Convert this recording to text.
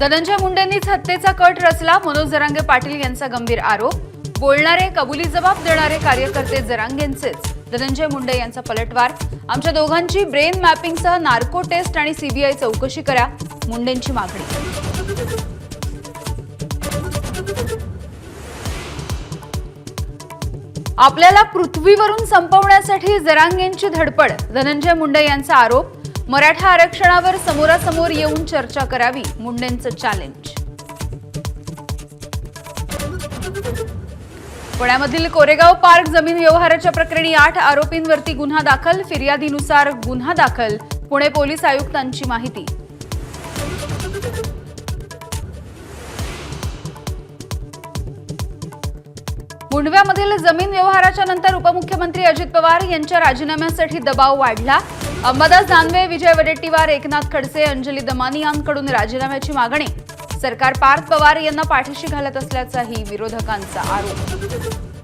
धनंजय मुंडेंनीच हत्येचा कट रचला मनोज जरांगे पाटील यांचा गंभीर आरोप. बोलणारे कबुली जबाब देणारे कार्यकर्ते जरांगेंचेच. धनंजय मुंडे यांचा पलटवार. आमच्या दोघांची ब्रेन मॅपिंगसह नार्को टेस्ट आणि सीबीआय चौकशी करा. मुंडेंची मागणी. आपल्याला पृथ्वीवरून संपवण्यासाठी जरांगेंची धडपड धनंजय मुंडे यांचा आरोप. मराठा आरक्षणावर समोरासमोर येऊन चर्चा करावी मुंडेंचं चॅलेंज पुण्यामधील कोरेगाव पार्क जमीन व्यवहाराच्या प्रकरणी आठ आरोपींवरती गुन्हा दाखल. फिर्यादीनुसार गुन्हा दाखल. पुणे पोलीस आयुक्तांची माहिती. मुंडव्यामधील जमीन व्यवहाराच्या नंतर उपमुख्यमंत्री अजित पवार यांच्या राजीनाम्यासाठी दबाव वाढला. अंबादास दानवे विजय वडेट्टीवार एकनाथ खडसे अंजली दमानी यांकडून राजीनाम्याची मागणी. सरकार पार्थ पवार यांना पाठीशी घालत असल्याचाही विरोधकांचा आरोप.